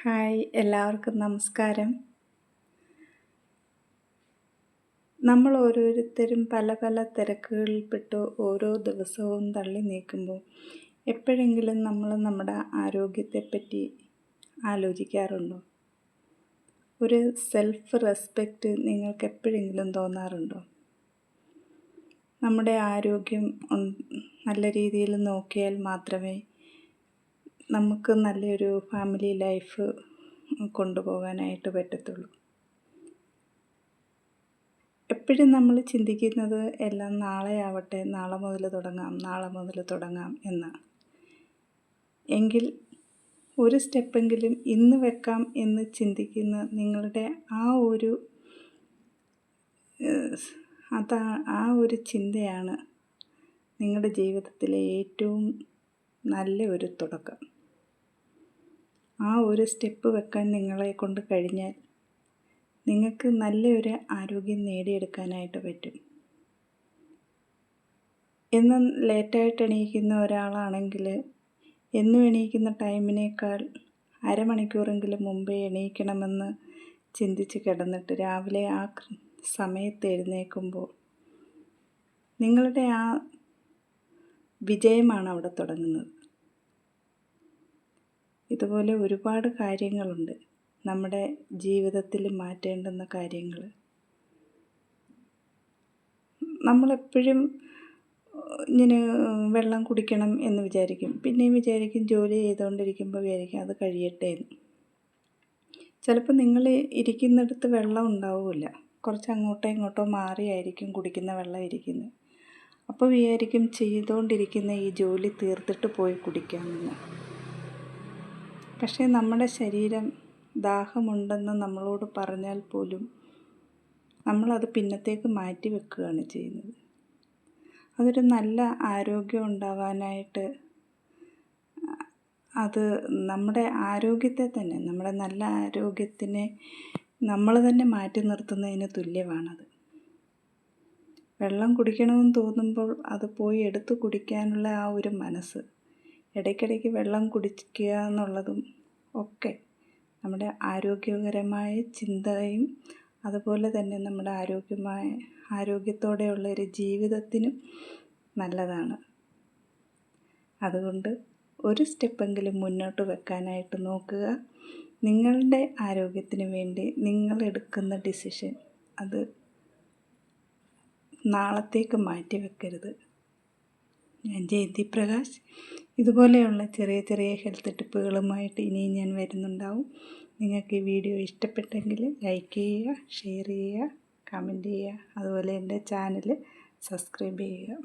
Hi എല്ലാവർക്കും നമസ്കാരം. നമ്മൾ ഓരോരുത്തരും പല പല തിരക്കുകളിൽപ്പെട്ട് ഓരോ ദിവസവും തള്ളി നീക്കുമ്പോൾ എപ്പോഴെങ്കിലും നമ്മൾ നമ്മുടെ ആരോഗ്യത്തെപ്പറ്റി ആലോചിക്കാറുണ്ടോ? ഒരു സെൽഫ് റെസ്പെക്റ്റ് നിങ്ങൾക്ക് എപ്പോഴെങ്കിലും തോന്നാറുണ്ടോ? നമ്മുടെ ആരോഗ്യം നല്ല രീതിയിൽ നോക്കിയാൽ മാത്രമേ നമുക്ക് നല്ലൊരു ഫാമിലി ലൈഫ് കൊണ്ടുപോകാനായിട്ട് പറ്റത്തുള്ളൂ. എപ്പോഴും നമ്മൾ ചിന്തിക്കുന്നത് എല്ലാം നാളെ ആവട്ടെ നാളെ മുതൽ തുടങ്ങാം നാളെ മുതൽ തുടങ്ങാം എന്നാണ്. എങ്കിൽ ഒരു സ്റ്റെപ്പെങ്കിലും ഇന്ന് വെക്കാം എന്ന് ചിന്തിക്കുന്ന നിങ്ങളുടെ ആ ഒരു അതാ ആ ഒരു ചിന്തയാണ് നിങ്ങളുടെ ജീവിതത്തിലെ ഏറ്റവും നല്ല ഒരു തുടക്കം. ആ ഒരു സ്റ്റെപ്പ് വെക്കാൻ നിങ്ങളെ കൊണ്ട് കഴിഞ്ഞാൽ നിങ്ങൾക്ക് നല്ലൊരു ആരോഗ്യം നേടിയെടുക്കാനായിട്ട് പറ്റും. എന്നും ലേറ്റായിട്ട് എണീക്കുന്ന ഒരാളാണെങ്കിൽ എന്നും എണീക്കുന്ന ടൈമിനേക്കാൾ അരമണിക്കൂറെങ്കിലും മുമ്പേ എണീക്കണമെന്ന് ചിന്തിച്ച് കിടന്നിട്ട് രാവിലെ ആ സമയത്ത് എഴുന്നേൽക്കുമ്പോൾ നിങ്ങളുടെ ആ വിജയമാണ് അവിടെ തുടങ്ങുന്നത്. ഇതുപോലെ ഒരുപാട് കാര്യങ്ങളുണ്ട്. നമ്മുടെ ജീവിതത്തിൽ മാറ്റേണ്ടുന്ന കാര്യങ്ങൾ. നമ്മളെപ്പോഴും ഇങ്ങനെ വെള്ളം കുടിക്കണം എന്ന് വിചാരിക്കും. പിന്നെയും വിചാരിക്കും ജോലി ചെയ്തുകൊണ്ടിരിക്കുമ്പോൾ വിചാരിക്കും അത് കഴിയട്ടെ എന്ന്. ചിലപ്പോൾ നിങ്ങൾ ഇരിക്കുന്നിടത്ത് വെള്ളം ഉണ്ടാവില്ല. കുറച്ച് അങ്ങോട്ടോ ഇങ്ങോട്ടോ മാറിയായിരിക്കും കുടിക്കുന്ന വെള്ളം ഇരിക്കുന്നത്. അപ്പോൾ വിചാരിക്കും ചെയ്തുകൊണ്ടിരിക്കുന്ന ഈ ജോലി തീർത്തിട്ട് പോയി കുടിക്കാമെന്ന് പക്ഷേ നമ്മുടെ ശരീരം ദാഹമുണ്ടെന്ന് നമ്മളോട് പറഞ്ഞാൽ പോലും നമ്മളത് പിന്നത്തേക്ക് മാറ്റി വെക്കുകയാണ് ചെയ്യുന്നത്. അതൊരു നല്ല ആരോഗ്യം ഉണ്ടാവാനായിട്ട് അത് നമ്മുടെ ആരോഗ്യത്തെ തന്നെ നമ്മുടെ നല്ല ആരോഗ്യത്തിനെ നമ്മൾ തന്നെ മാറ്റി നിർത്തുന്നതിന് തുല്യമാണത്. വെള്ളം കുടിക്കണമെന്ന് തോന്നുമ്പോൾ അത് പോയി എടുത്തു കുടിക്കാനുള്ള ആ ഒരു മനസ്സ് ഇടയ്ക്കിടയ്ക്ക് വെള്ളം കുടിക്കുക എന്നുള്ളതും ഒക്കെ നമ്മുടെ ആരോഗ്യകരമായ ചിന്തയും അതുപോലെ തന്നെ നമ്മുടെ ആരോഗ്യമായ ആരോഗ്യത്തോടെയുള്ള ഒരു ജീവിതത്തിനും നല്ലതാണ്. അതുകൊണ്ട് ഒരു സ്റ്റെപ്പെങ്കിലും മുന്നോട്ട് വെക്കാനായിട്ട് നോക്കുക. നിങ്ങളുടെ ആരോഗ്യത്തിന് വേണ്ടി നിങ്ങൾ എടുക്കുന്ന ഡിസിഷൻ അത് നാളത്തേക്ക് മാറ്റി വെക്കരുത് ഞാൻ ജയന്തി പ്രകാശ്. ഇതുപോലെയുള്ള ചെറിയ ചെറിയ ഹെൽത്ത് ടിപ്പുകളുമായിട്ട് ഇനിയും ഞാൻ വരുന്നുണ്ടാവും. നിങ്ങൾക്ക് ഈ വീഡിയോ ഇഷ്ടപ്പെട്ടെങ്കിൽ ലൈക്ക് ചെയ്യുക ഷെയർ ചെയ്യുക കമന്റ് ചെയ്യുക. അതുപോലെ എന്റെ ചാനൽ സബ്സ്ക്രൈബ് ചെയ്യുക.